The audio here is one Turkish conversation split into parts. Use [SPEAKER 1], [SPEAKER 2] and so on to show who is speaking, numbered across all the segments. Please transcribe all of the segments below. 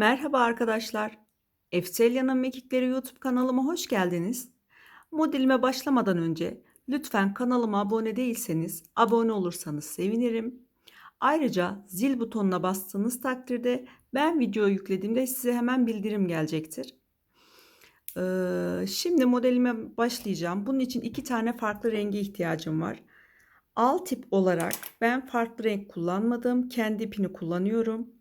[SPEAKER 1] Merhaba arkadaşlar. Efselya'nın Mekikleri YouTube kanalıma hoş geldiniz. Modelime başlamadan önce lütfen kanalıma abone değilseniz abone olursanız sevinirim. Ayrıca zil butonuna bastığınız takdirde ben video yüklediğimde size hemen bildirim gelecektir. Ee, şimdi modelime başlayacağım. Bunun için iki tane farklı renge ihtiyacım var. Al tip olarak ben farklı renk kullanmadım. Kendi ipini kullanıyorum.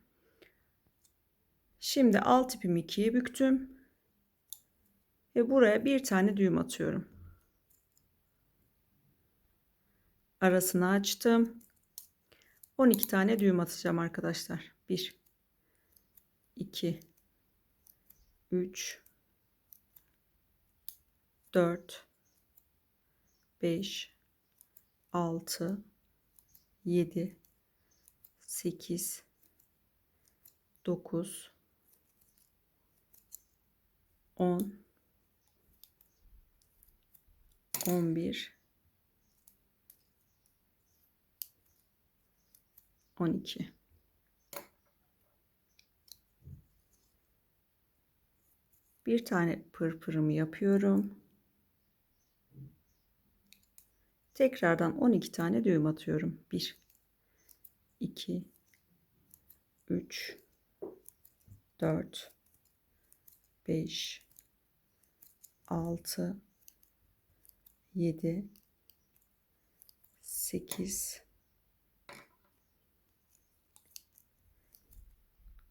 [SPEAKER 1] Şimdi alt ipimi ikiye büktüm. Ve buraya bir tane düğüm atıyorum. Arasını açtım. 12 tane düğüm atacağım arkadaşlar. 1 2 3 4 5 6 7 8 9 10 11 12 bir tane pırpırımı yapıyorum. Tekrardan 12 tane düğüm atıyorum. 1 2 3 4 5 6 7 8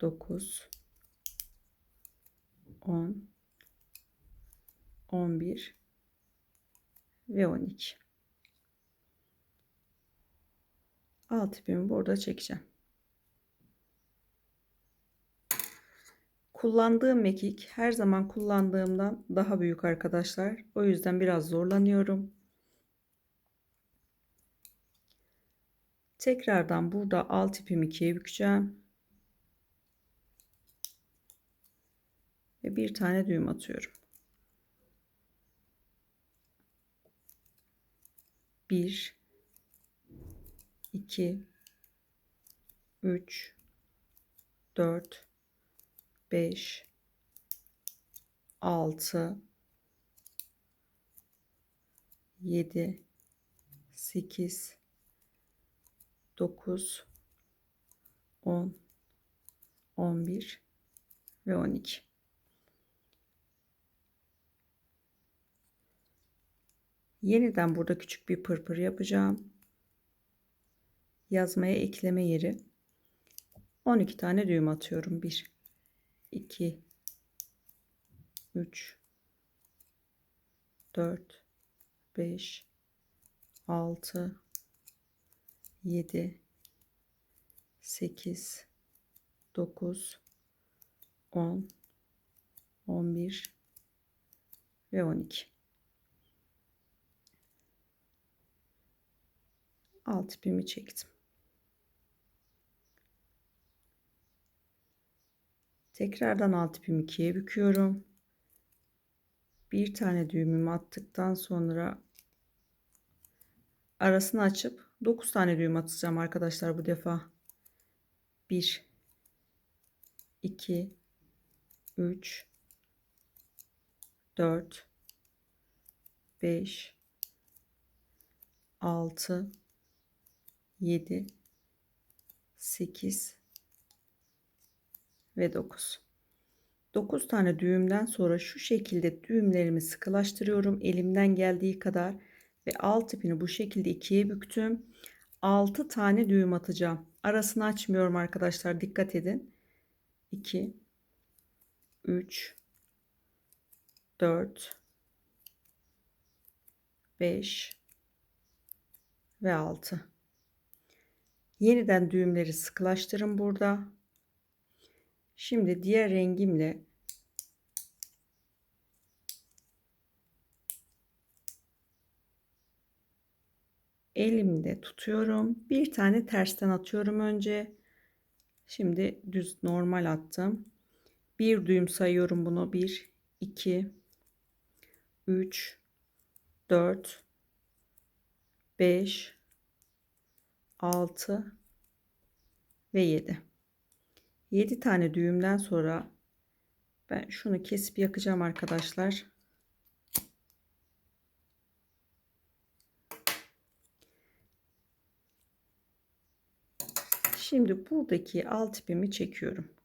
[SPEAKER 1] 9 10 11 ve 12 alt ipimi burada çekeceğim Kullandığım mekik her zaman kullandığımdan daha büyük arkadaşlar. O yüzden biraz zorlanıyorum. Tekrardan burada alt ipimi ikiye bükeceğim. Ve bir tane düğüm atıyorum. Bir, iki, üç, dört, 5 6 7 8 9 10 11 ve 12 Yeniden burada küçük bir pırpır yapacağım. Yazmaya ekleme yeri. 12 tane düğüm atıyorum. 1 2 3 4 5 6 7 8 9 10 11 ve 12 alt ipimi çektim Tekrardan alt ipimi ikiye büküyorum. Bir tane düğümümü attıktan sonra arasını açıp 9 tane düğüm atacağım arkadaşlar bu defa. 1 2 3 4 5 6 7 8 ve 9. 9 tane düğümden sonra şu şekilde düğümlerimi sıkılaştırıyorum elimden geldiği kadar ve alt ipini bu şekilde ikiye büktüm. 6 tane düğüm atacağım. Arasını açmıyorum arkadaşlar dikkat edin. 2 3 4 5 ve 6. Yeniden düğümleri sıkılaştırın burada. Şimdi diğer rengimle elimde tutuyorum. Bir tane tersten atıyorum önce. Şimdi düz normal attım. Bir düğüm sayıyorum bunu. 1 2 3 4 5 6 ve 7 7 tane düğümden sonra ben şunu kesip yakacağım arkadaşlar. Şimdi buradaki alt ipimi çekiyorum.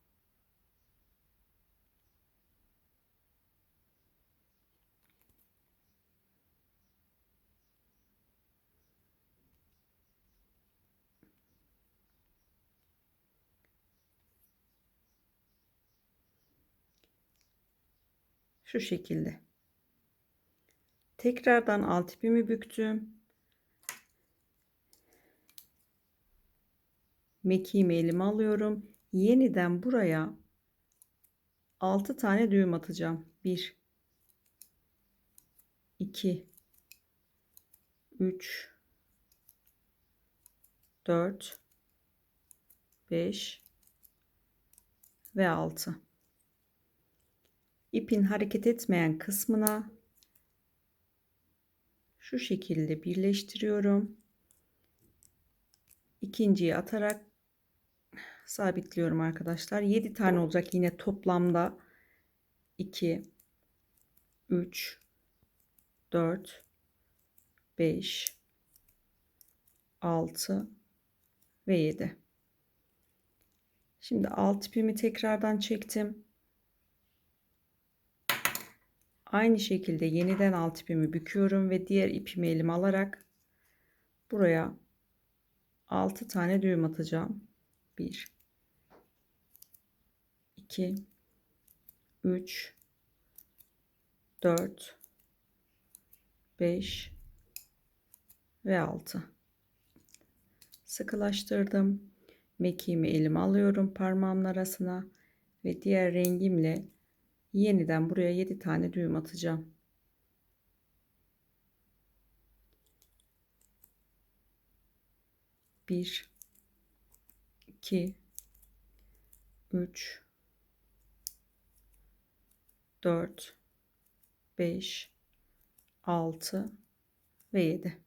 [SPEAKER 1] Şu şekilde. Tekrardan alt ipimi büktüm. Mekiğimi elime alıyorum. Yeniden buraya 6 tane düğüm atacağım. 1 2 3 4 5 ve 6 ipin hareket etmeyen kısmına şu şekilde birleştiriyorum. İkinciyi atarak sabitliyorum arkadaşlar. 7 tane olacak yine toplamda 2 3 4 5 6 ve 7. Şimdi alt ipimi tekrardan çektim. Aynı şekilde yeniden alt ipimi büküyorum ve diğer ipimi elime alarak buraya 6 tane düğüm atacağım. 1 2 3 4 5 ve 6 sıkılaştırdım mekiğimi elime alıyorum parmağımın arasına ve diğer rengimle yeniden buraya 7 tane düğüm atacağım. Bir, iki, üç, dört, beş, altı ve yedi.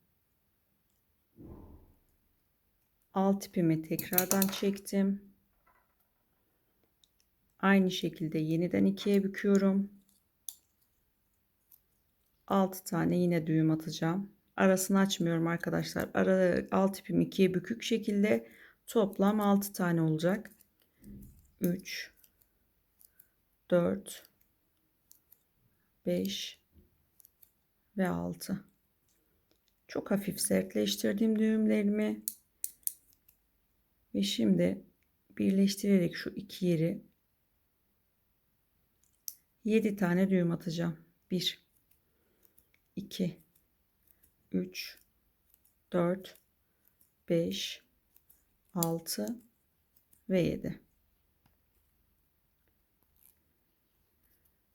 [SPEAKER 1] Alt ipimi tekrardan çektim. Aynı şekilde yeniden ikiye büküyorum. 6 tane yine düğüm atacağım. Arasını açmıyorum arkadaşlar. Ara alt ipim ikiye bükük şekilde toplam 6 tane olacak. 3 4 5 ve 6. Çok hafif sertleştirdim düğümlerimi. Ve şimdi birleştirerek şu iki yeri 7 tane düğüm atacağım. 1 2 3 4 5 6 ve 7.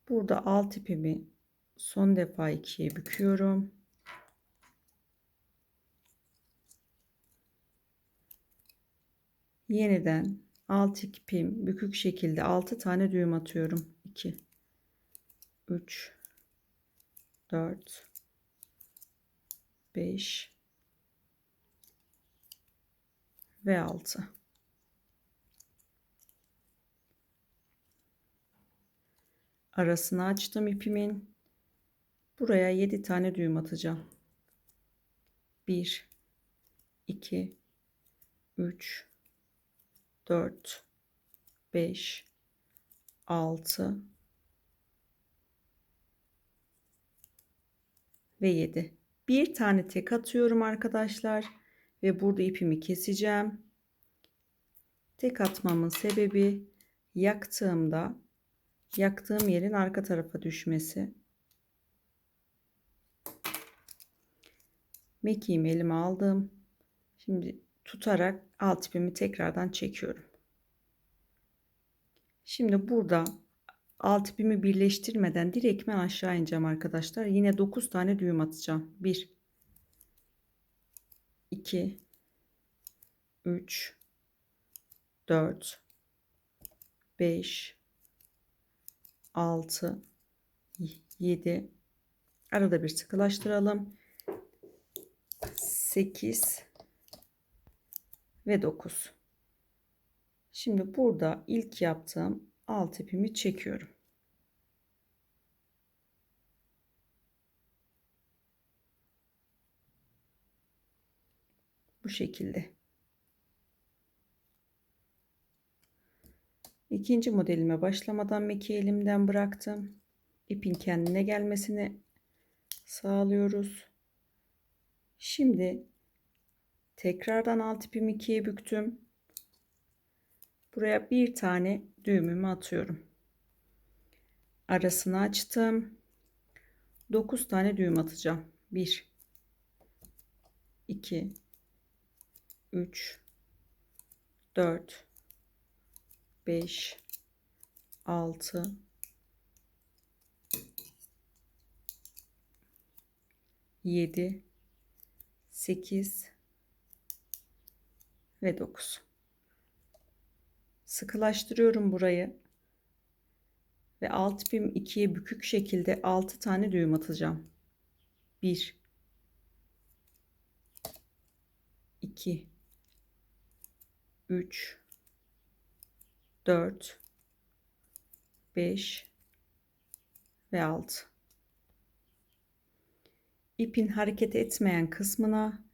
[SPEAKER 1] Burada alt ipimi son defa ikiye büküyorum. Yeniden alt ipim bükük şekilde 6 tane düğüm atıyorum. 2 3 4 5 ve 6 arasını açtım ipimin. Buraya 7 tane düğüm atacağım. 1 2 3 4 5 6 ve 7. Bir tane tek atıyorum arkadaşlar ve burada ipimi keseceğim. Tek atmamın sebebi yaktığımda yaktığım yerin arka tarafa düşmesi. Mekiğimi elime aldım. Şimdi tutarak alt ipimi tekrardan çekiyorum. Şimdi burada alt ipimi birleştirmeden direktmen aşağı ineceğim arkadaşlar. Yine 9 tane düğüm atacağım. 1 2 3 4 5 6 7 arada bir sıkılaştıralım. 8 ve 9 Şimdi burada ilk yaptığım alt ipimi çekiyorum. Bu şekilde. İkinci modelime başlamadan mekiği elimden bıraktım. İpin kendine gelmesini sağlıyoruz. Şimdi tekrardan alt ipimi ikiye büktüm. Buraya bir tane düğümümü atıyorum. Arasını açtım. 9 tane düğüm atacağım. 1 2 3 4 5 6 7 8 ve 9 sıkılaştırıyorum burayı. Ve alt ipim ikiye bükük şekilde 6 tane düğüm atacağım. 1 2 3 4 5 ve 6 ipin hareket etmeyen kısmına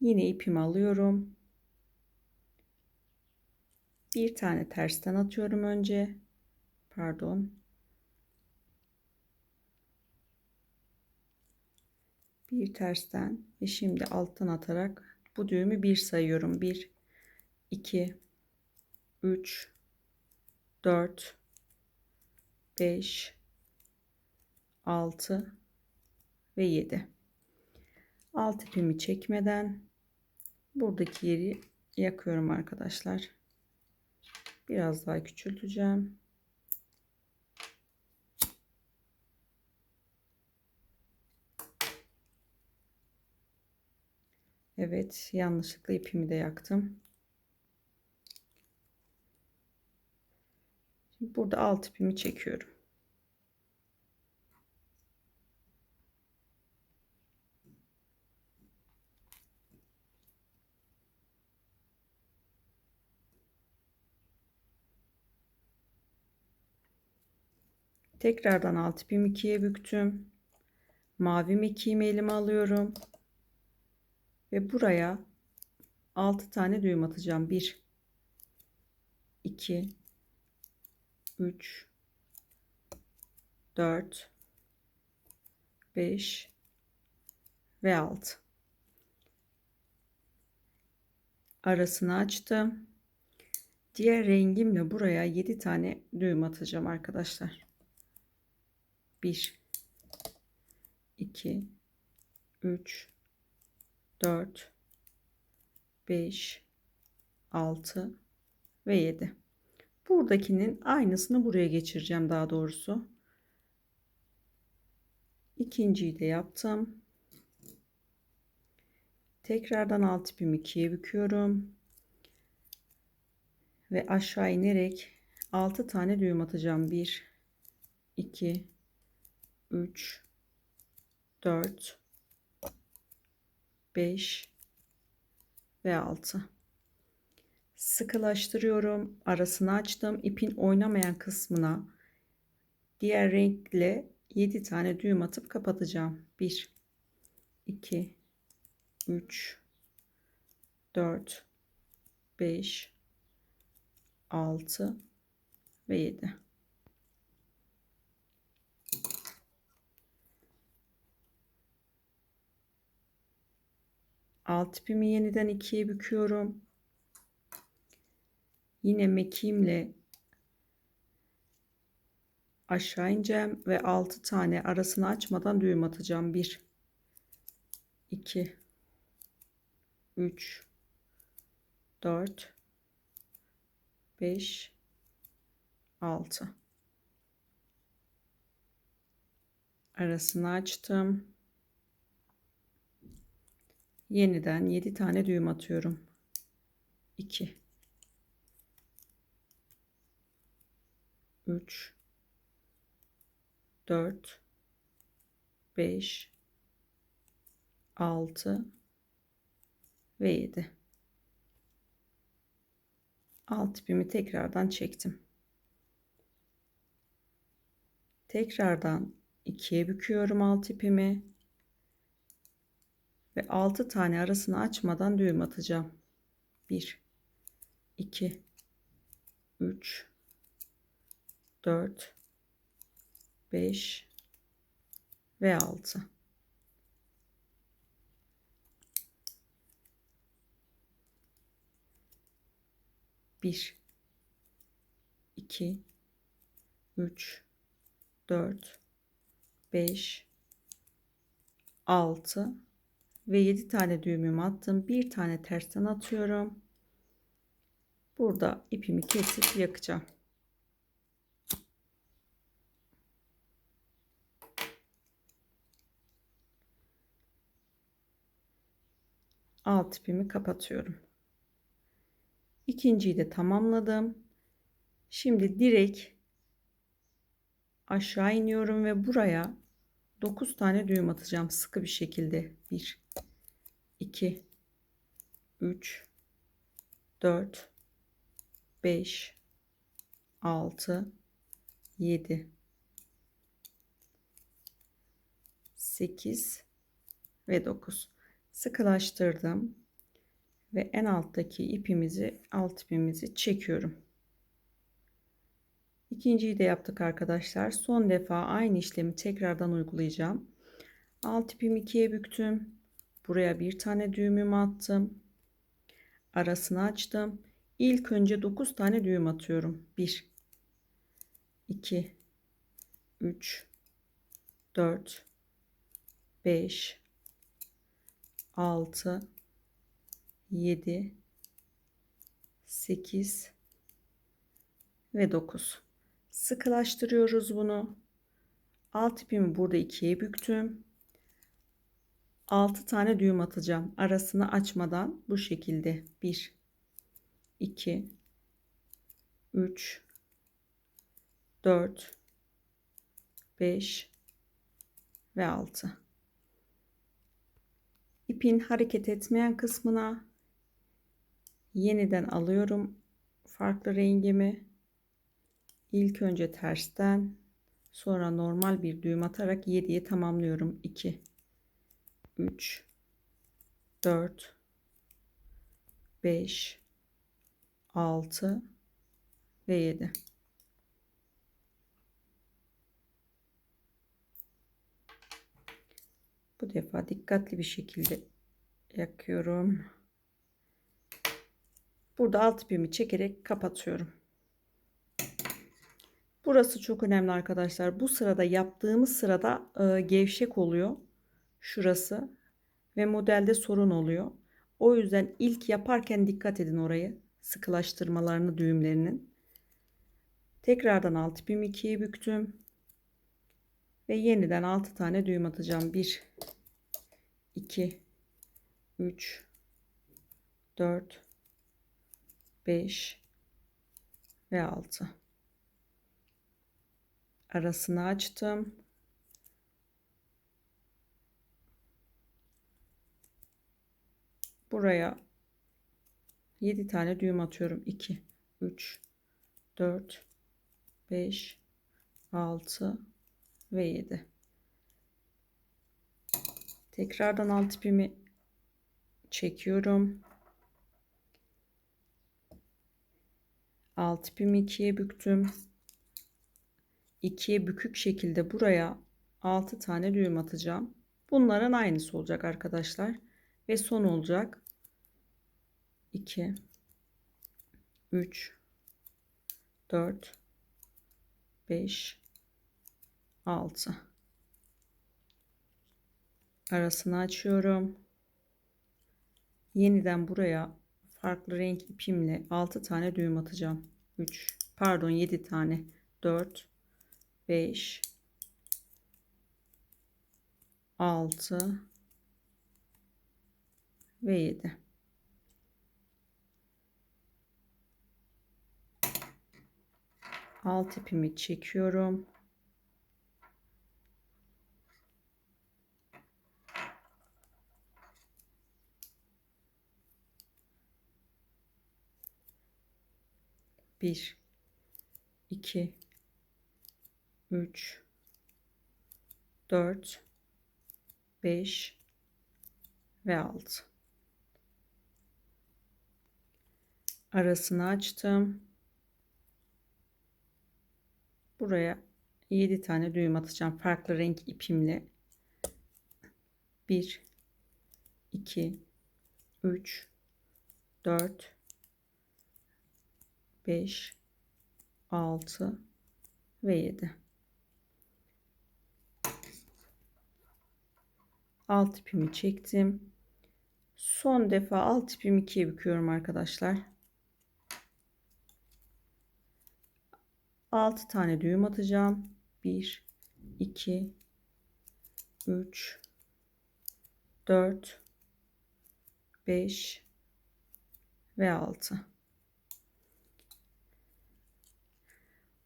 [SPEAKER 1] yine ipimi alıyorum bir tane tersten atıyorum önce. Pardon. Bir tersten ve şimdi alttan atarak bu düğümü bir sayıyorum. 1 2 3 4 5 6 ve 7 alt ipimi çekmeden buradaki yeri yakıyorum arkadaşlar biraz daha küçülteceğim Evet yanlışlıkla ipimi de yaktım Şimdi burada alt ipimi çekiyorum. Tekrardan alt ipimi ikiye büktüm. Mavi mekiğimi elime alıyorum. Ve buraya 6 tane düğüm atacağım. 1 2 3 4 5 ve 6 arasını açtım diğer rengimle buraya 7 tane düğüm atacağım arkadaşlar 1 2 3 4 5 6 ve 7 buradakinin aynısını buraya geçireceğim daha doğrusu. İkinciyi de yaptım. Tekrardan alt ipimi ikiye büküyorum. Ve aşağı inerek 6 tane düğüm atacağım. 1 2 3 4 5 ve 6 sıkılaştırıyorum arasını açtım. İpin oynamayan kısmına diğer renkle 7 tane düğüm atıp kapatacağım. 1 2 3 4 5 6 ve 7 alt ipimi yeniden ikiye büküyorum Yine mekiğimle aşağı ineceğim ve 6 tane arasını açmadan düğüm atacağım. 1 2 3 4 5 6 arasını açtım. Yeniden 7 tane düğüm atıyorum. 2 3 4 5 6 ve 7 alt ipimi tekrardan çektim. Tekrardan ikiye büküyorum alt ipimi ve 6 tane arasını açmadan düğüm atacağım. 1 2 3 4 5 ve 6 1 2 3 4 5 6 ve 7 tane düğümümü attım. Bir tane tersten atıyorum. Burada ipimi kesip yakacağım. Alt ipimi kapatıyorum. İkinciyi de tamamladım. Şimdi direkt aşağı iniyorum ve buraya 9 tane düğüm atacağım sıkı bir şekilde. 1 2 3 4 5 6 7 8 ve 9 sıkılaştırdım ve en alttaki ipimizi alt ipimizi çekiyorum. İkinciyi de yaptık arkadaşlar. Son defa aynı işlemi tekrardan uygulayacağım. Alt ipimi ikiye büktüm. Buraya bir tane düğümümü attım. Arasını açtım. İlk önce 9 tane düğüm atıyorum. 1 2 3 4 5 6 7 8 ve 9 sıkılaştırıyoruz bunu alt ipimi burada ikiye büktüm 6 tane düğüm atacağım. Arasını açmadan bu şekilde. 1 2 3 4 5 ve 6 ipin hareket etmeyen kısmına yeniden alıyorum farklı rengimi. İlk önce tersten sonra normal bir düğüm atarak 7'ye tamamlıyorum. 2 3 4 5 6 ve 7 bu defa dikkatli bir şekilde yakıyorum. Burada alt ipimi çekerek kapatıyorum. Burası çok önemli arkadaşlar. Bu sırada yaptığımız sırada e, gevşek oluyor şurası ve modelde sorun oluyor. O yüzden ilk yaparken dikkat edin orayı sıkılaştırmalarını düğümlerinin. Tekrardan alt ipimi ikiye büktüm ve yeniden 6 tane düğüm atacağım. 1 2 3 4 5 ve 6 arasını açtım buraya 7 tane düğüm atıyorum. 2 3 4 5 6 ve 7 tekrardan alt ipimi çekiyorum. Alt ipimi ikiye büktüm. İkiye bükük şekilde buraya 6 tane düğüm atacağım. Bunların aynısı olacak arkadaşlar ve son olacak 2 3 4 5 6 arasını açıyorum. Yeniden buraya farklı renk ipimle 6 tane düğüm atacağım. 3 pardon 7 tane. 4 5 6 ve 7 alt ipimi çekiyorum. 1 2 3 4 5 ve 6 arasını açtım buraya 7 tane düğüm atacağım. Farklı renk ipimle. 1 2 3 4 5 6 ve 7 alt ipimi çektim. Son defa alt ipimi ikiye büküyorum arkadaşlar 6 tane düğüm atacağım. 1 2 3 4 5 ve 6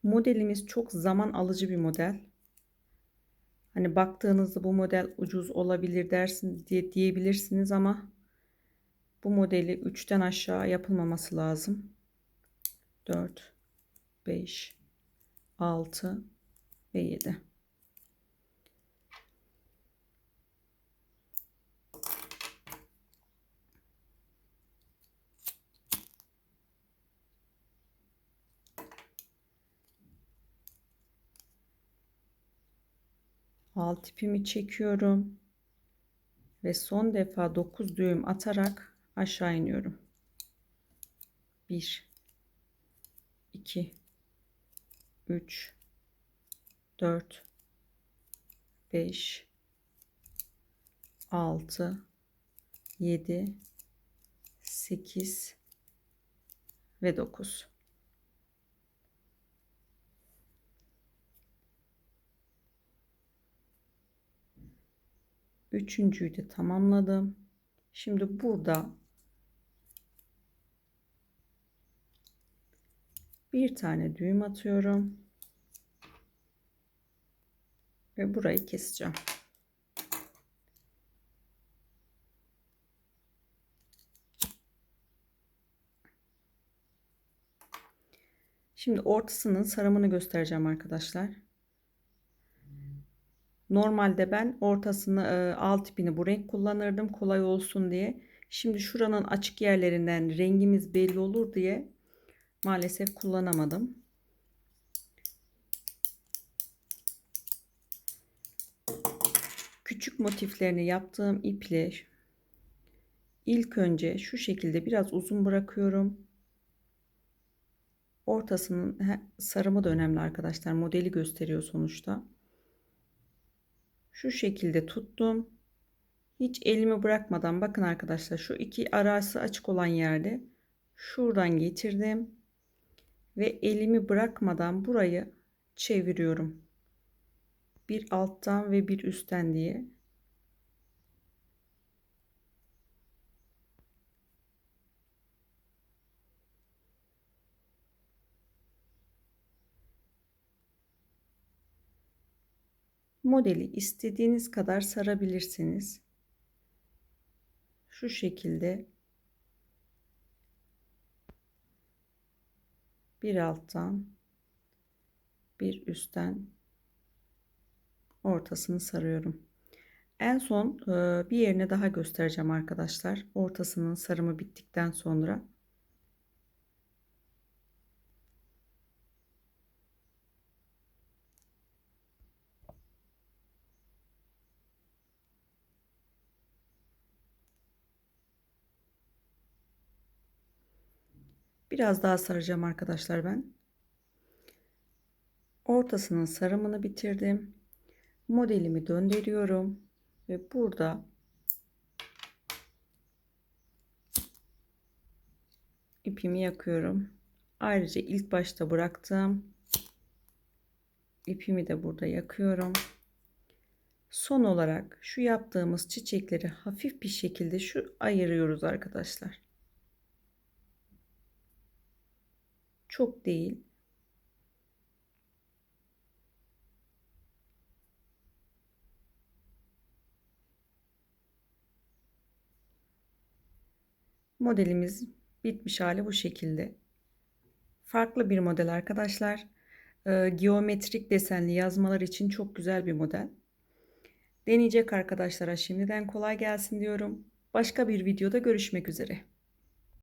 [SPEAKER 1] modelimiz çok zaman alıcı bir model. Hani baktığınızda bu model ucuz olabilir dersin diye diyebilirsiniz ama bu modeli 3'ten aşağı yapılmaması lazım. 4 5 6 ve 7 alt ipimi çekiyorum ve son defa 9 düğüm atarak aşağı iniyorum. 1 2 3 4 5 6 7 8 ve 9 Üçüncüyü de tamamladım. Şimdi burada bir tane düğüm atıyorum. Ve burayı keseceğim. Şimdi ortasının sarımını göstereceğim arkadaşlar. Normalde ben ortasını e, alt ipini bu renk kullanırdım kolay olsun diye. Şimdi şuranın açık yerlerinden rengimiz belli olur diye maalesef kullanamadım. Küçük motiflerini yaptığım iple ilk önce şu şekilde biraz uzun bırakıyorum. Ortasının sarımı da önemli arkadaşlar. Modeli gösteriyor sonuçta şu şekilde tuttum. Hiç elimi bırakmadan bakın arkadaşlar şu iki arası açık olan yerde şuradan getirdim ve elimi bırakmadan burayı çeviriyorum. Bir alttan ve bir üstten diye. modeli istediğiniz kadar sarabilirsiniz. Şu şekilde bir alttan bir üstten ortasını sarıyorum. En son bir yerine daha göstereceğim arkadaşlar. Ortasının sarımı bittikten sonra Biraz daha saracağım arkadaşlar ben. Ortasının sarımını bitirdim. Modelimi döndürüyorum ve burada ipimi yakıyorum. Ayrıca ilk başta bıraktığım ipimi de burada yakıyorum. Son olarak şu yaptığımız çiçekleri hafif bir şekilde şu ayırıyoruz arkadaşlar. Çok değil. Modelimiz bitmiş hali bu şekilde. Farklı bir model arkadaşlar. Ee, geometrik desenli yazmalar için çok güzel bir model. Deneyecek arkadaşlara şimdiden kolay gelsin diyorum. Başka bir videoda görüşmek üzere.